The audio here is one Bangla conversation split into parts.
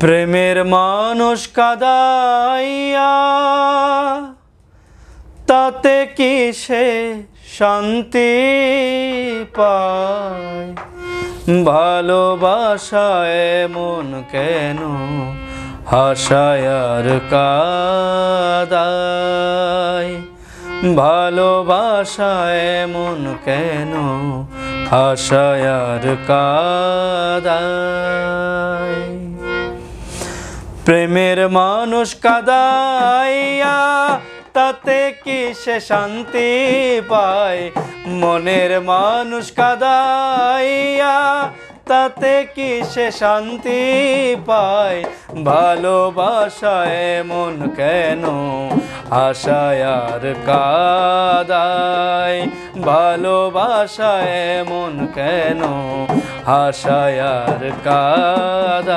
প্রেমের মানুষ কাদাইয়া, তাতে কি সে শান্তি পায়? ভালোবাসায় মন কেন হাসায়ার কাদায়? ভালোবাসায় মন কেন হাসায়ার কাদায়? প্রেমের মানুষ কাদাইয়া, তাতে কি সে শান্তি পায়? মনের মানুষ কাদাইয়া, তাতে কি সে শান্তি পায়? ভালোবাসায় মন কেন আশায়ার কাদায়? ভালোবাসায় মন কেন আশায়ার কাদায়?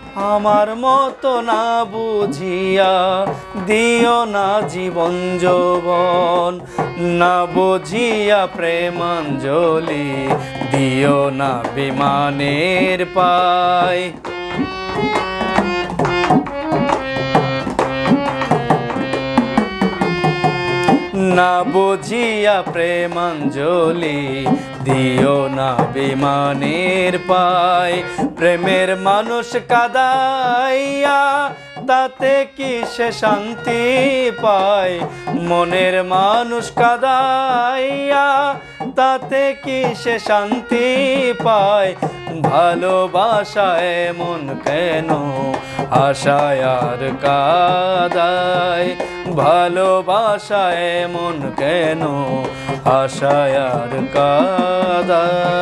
আমার মতো না বুঝিয়া দিও না জীবন যৌবন, না বুঝিয়া প্রেমাঞ্জলি দিও না বিমানের পায়। না বুঝিয়া প্রেমাঞ্জলি, দিও না বিমানের পায়। প্রেমের মানুষ কাদাইয়া, তাতে কি সে শান্তি পায়? মনের মানুষ কাদাইয়া, তাতে কি সে শান্তি পায়? ভালোবাসায় মন কেন? আশায়ার কাদায় ভালোবাসায় মন কেন? আশায়ার কাদায়।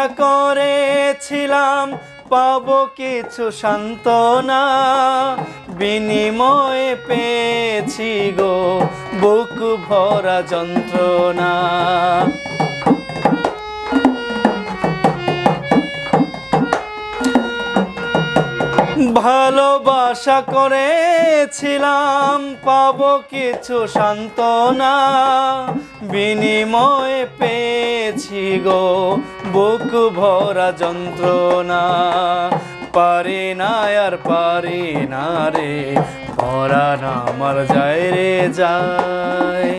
ভালোবাসা করেছিলাম পাবো কিছু সান্ত্বনা। বিনিময়ে পেয়েছি গো বুক ভরা যন্ত্রণা। ভালোবাসা করেছিলাম, পাবো কিছু সান্ত্বনা। বিনিময়ে পেয়েছি গো বুক ভরা যন্ত্রণা। পারি না আর পারি না রে, পরাণ আমার যায় রে যায়।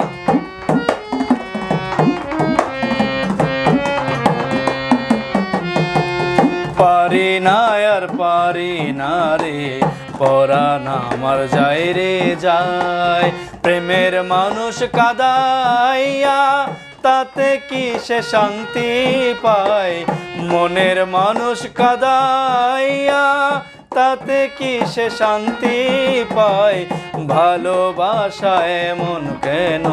আর পারি না রে। পরাণ আমার যায় রে, যায়। প্রেমের মানুষ কাদাইয়া, তাতে কি সে শান্তি পায়? মনের মানুষ কাদাইয়া, তাতে কি সে শান্তি পায়? ভালোবাসায় মন কেন?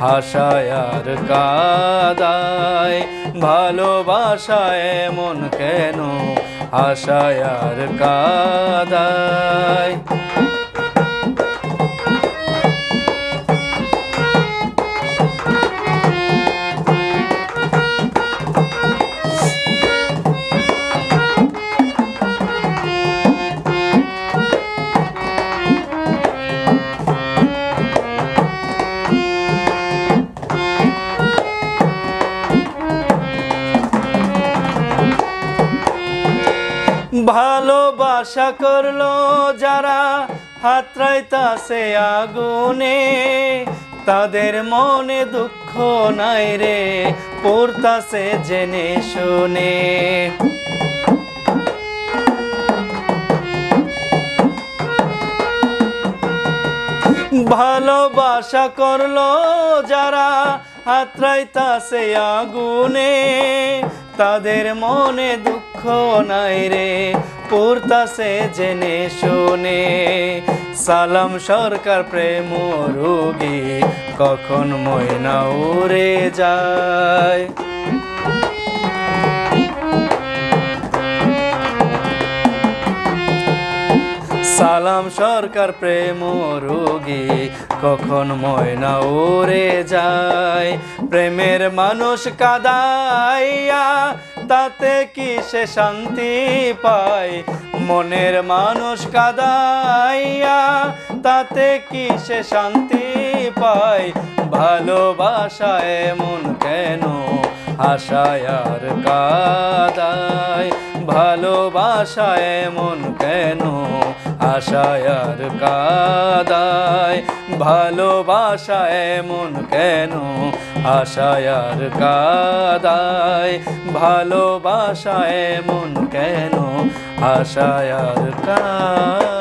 হাসায়ার কাদায়। ভালোবাসায় মন কেন? হাসায়ার কাদায়। ভালোবাসা করল যারা, হাতরাইতাছে আগুনে। তাদের মনে দুঃখ নাই রে, পড়তাছে জেনে শুনে। ভালোবাসা করল যারা, হাতরাইতাছে আগুনে। তাদের মনে দুঃখ নাই রে পড়তাছে জেনে শুনে। সালাম সরকার প্রেম রোগী কখন ময়না উড়ে যায়? সালাম সরকার প্রেম রোগী, কখন ময়না ওরে যায়? প্রেমের মানুষ কাদাইয়া, তাতে কি সে শান্তি পায়? মনের মানুষ কাদাইয়া, তাতে কি সে শান্তি পায়? ভালোবাসা এমন কেন? আশায় আর কাদায়। ভালোবাসা এমন কেন? আশায় আর কাদায়, ভালোবাসা এমন কেন? আশায় আর কাদায়, ভালোবাসা এমন কেন? আশায় আর কাদায়।